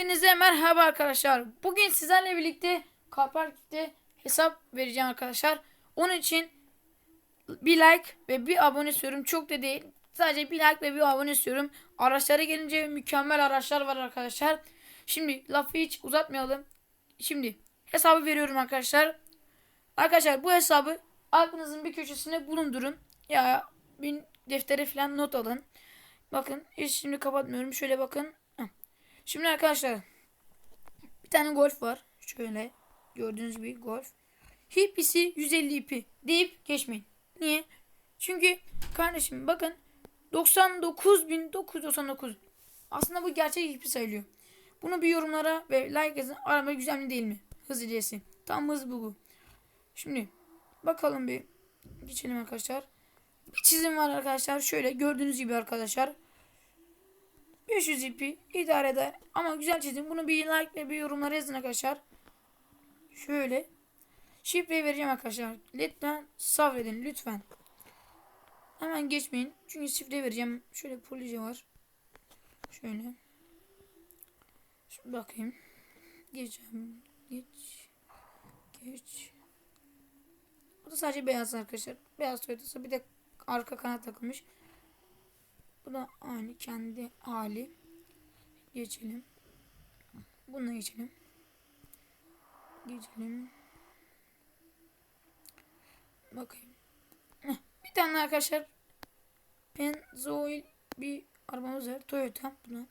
Hepinize merhaba arkadaşlar. Bugün sizlerle birlikte Carpark'te hesap vereceğim arkadaşlar. Onun için bir like ve bir abone istiyorum. Çok da değil. Sadece bir like ve bir abone istiyorum. Araçlara gelince mükemmel araçlar var arkadaşlar. Şimdi lafı hiç uzatmayalım. Şimdi hesabı veriyorum arkadaşlar. Arkadaşlar bu hesabı aklınızın bir köşesine bulundurun. Ya bir deftere falan not alın. Bakın hiç şimdi kapatmıyorum. Şöyle bakın. Şimdi arkadaşlar bir tane golf var. Şöyle gördüğünüz gibi golf. Hipisi 150 ipi deyip geçmeyin. Niye? Çünkü kardeşim bakın 99.999 aslında bu gerçek hipi sayılıyor. Bunu bir yorumlara ve like yazın. Araba güzel mi değil mi? Hız iliyesi. Tam hız bu. Şimdi bakalım bir geçelim arkadaşlar. Bir çizim var arkadaşlar. Şöyle gördüğünüz gibi arkadaşlar. 500 ipi idare eder. Ama güzel çizim. Bunu bir like ve bir yorumlara yazın arkadaşlar. Şöyle. Şifreyi vereceğim arkadaşlar. Lütfen sabredin lütfen. Hemen geçmeyin. Çünkü şifreyi vereceğim. Şöyle police var. Şöyle. Şimdi bakayım. Geçeceğim. Geç. Geç. Bu da sadece beyaz arkadaşlar. Beyaz Toyota'sı bir de arka kanat takılmış. Bu da aynı kendi hali. Geçelim. Bunu geçelim. Geçelim. Bakayım. Bir tane arkadaşlar Pennzoil bir arabamız var. Toyota bunu.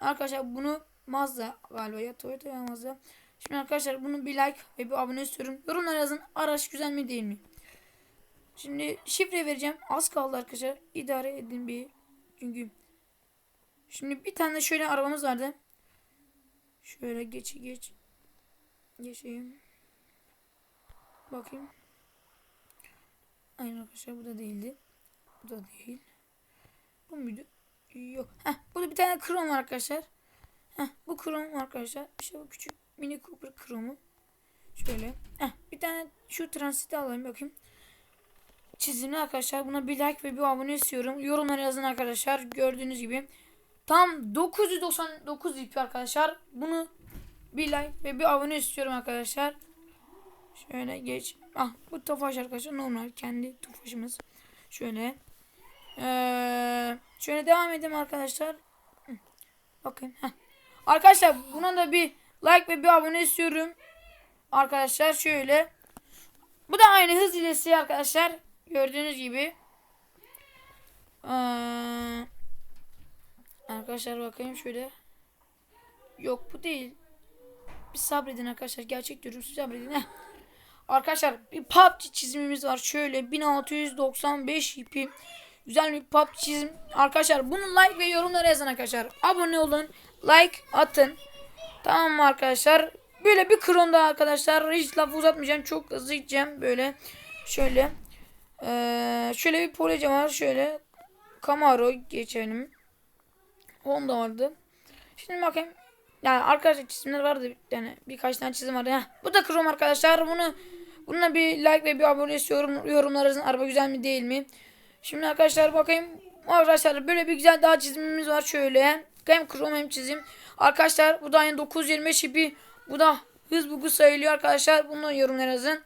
Arkadaşlar bunu Mazda galiba ya Toyota ya Mazda. Şimdi arkadaşlar bunu bir like ve bir abone istiyorum. Yorumlara yazın. Araç güzel mi değil mi? Şimdi şifre vereceğim. Az kaldı arkadaşlar. İdare edin bir. Çünkü şimdi bir tane şöyle arabamız vardı. Şöyle geç geç. Geçeyim. Bakayım. Aynen arkadaşlar bu da değildi. Bu da değil. Bu muydu? Yok. Heh, burada bir tane krom var arkadaşlar. Heh, bu krom arkadaşlar. İşte bu küçük mini Cooper kromu. Şöyle. Heh, bir tane şu transiti alayım bakayım. Çizimli arkadaşlar. Buna bir like ve bir abone istiyorum. Yorumlara yazın arkadaşlar. Gördüğünüz gibi. Tam 999 ip arkadaşlar. Bunu bir like ve bir abone istiyorum arkadaşlar. Şöyle geç. Ah bu tofaş arkadaşlar normal kendi tofaşımız. Şöyle. Ee, şöyle devam edelim arkadaşlar. Bakın. Heh. Arkadaşlar buna da bir like ve bir abone istiyorum. Arkadaşlar şöyle. Bu da aynı hız ilesi arkadaşlar. Gördüğünüz gibi. Ee, arkadaşlar bakayım şöyle. Yok bu değil. Bir sabredin arkadaşlar. Gerçek diyorum. Siz sabredin. Arkadaşlar bir PUBG çizimimiz var. Şöyle 1695 ipi. Güzel bir PUBG çizim. Arkadaşlar bunu like ve yorumlara yazın arkadaşlar. Abone olun. Like atın. Tamam mı arkadaşlar? Böyle bir kron daha arkadaşlar. Hiç lafı uzatmayacağım. Çok hızlı gideceğim. Böyle. Şöyle. Ee, şöyle bir police var. Şöyle. Camaro geçelim. Honda vardı. Şimdi bakayım. Yani arkadaşlar çizimler vardı. Yani birkaç tane çizim vardı. Heh, bu da krom arkadaşlar. Bunu Bununla bir like ve bir abone istiyorum. Yorumlarınızın araba güzel mi değil mi? Şimdi arkadaşlar bakayım. Arkadaşlar böyle bir güzel daha çizimimiz var şöyle. Hem krom hem çizim. Arkadaşlar bu da aynı 925 ipi. Bu da hız bugu sayılıyor arkadaşlar. Bunu yorumlara yazın.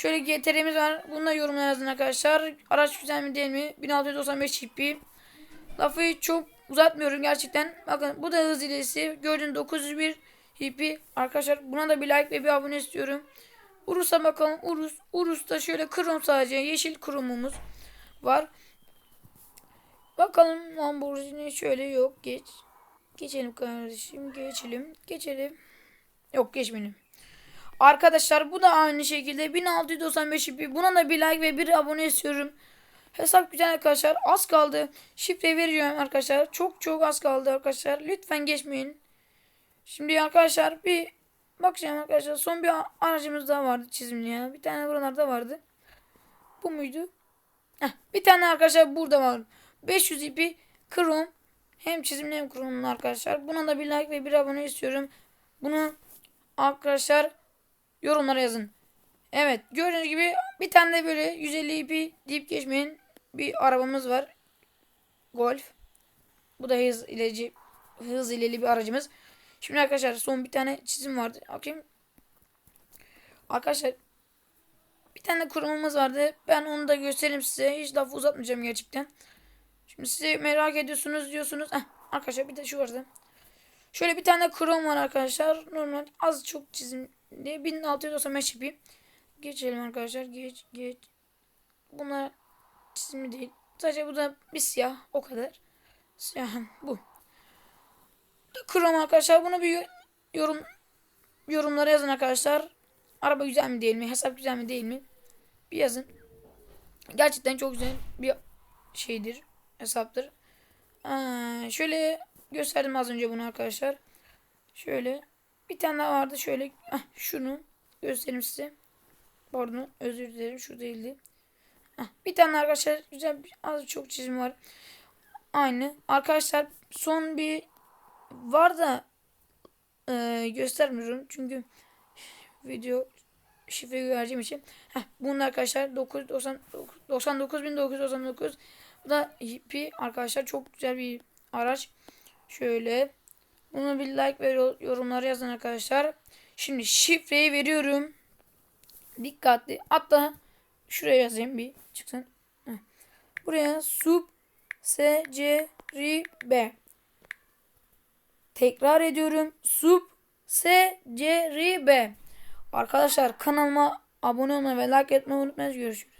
Şöyle GTR'miz var. Bunu da yorumlara yazın arkadaşlar. Araç güzel mi değil mi? 1695 ipi. Lafı çok uzatmıyorum gerçekten. Bakın bu da hız ilesi. Gördüğünüz 901 ipi. Arkadaşlar buna da bir like ve bir abone istiyorum. Urus'a bakalım. Urus. Urus'ta şöyle krom sadece. Yeşil kromumuz var. Bakalım Lamborghini şöyle yok. Geç. Geçelim kardeşim. Geçelim. Geçelim. Yok geçmeyelim. Arkadaşlar bu da aynı şekilde 1695 ipi. Buna da bir like ve bir abone istiyorum. Hesap güzel arkadaşlar. Az kaldı. Şifre vereceğim arkadaşlar. Çok çok az kaldı arkadaşlar. Lütfen geçmeyin. Şimdi arkadaşlar bir bakacağım arkadaşlar. Son bir aracımız daha vardı çizimli ya. Bir tane buralarda vardı. Bu muydu? Heh, bir tane arkadaşlar burada var. 500 ipi krom. Hem çizimli hem kromlu arkadaşlar. Buna da bir like ve bir abone istiyorum. Bunu arkadaşlar yorumlara yazın. Evet gördüğünüz gibi bir tane de böyle 150 ipi deyip geçmeyin. Bir arabamız var. Golf. Bu da hız ileci hız ileli bir aracımız. Şimdi arkadaşlar son bir tane çizim vardı. Bakayım. Arkadaşlar bir tane kurumumuz vardı. Ben onu da göstereyim size. Hiç lafı uzatmayacağım gerçekten. Şimdi size merak ediyorsunuz diyorsunuz. Heh, arkadaşlar bir de şu vardı. Şöyle bir tane krom var arkadaşlar. Normal az çok çizim diye 1695 yapayım. Geçelim arkadaşlar. Geç geç. Bunlar çizimi değil. Sadece bu da bir siyah. O kadar. Siyah bu. Krom arkadaşlar. Bunu bir yorum yorumlara yazın arkadaşlar. Araba güzel mi değil mi? Hesap güzel mi değil mi? Bir yazın. Gerçekten çok güzel bir şeydir. Hesaptır. Aa, şöyle gösterdim az önce bunu arkadaşlar. Şöyle bir tane daha vardı. Şöyle ah, şunu göstereyim size. Pardon özür dilerim. Şu değildi. Heh, bir tane arkadaşlar güzel bir, az çok çizim var. Aynı. Arkadaşlar son bir var da e, göstermiyorum. Çünkü video şifre vereceğim için. Heh, bunun arkadaşlar 999 9999 bu da hippie arkadaşlar çok güzel bir araç. Şöyle bunu bir like ve yorumlara yazın arkadaşlar. Şimdi şifreyi veriyorum. Dikkatli. Hatta şuraya yazayım bir çıksın. Buraya sub s c r b Tekrar ediyorum. Sub s c r b Arkadaşlar kanalıma abone olmayı ve like etmeyi unutmayın. Görüşürüz.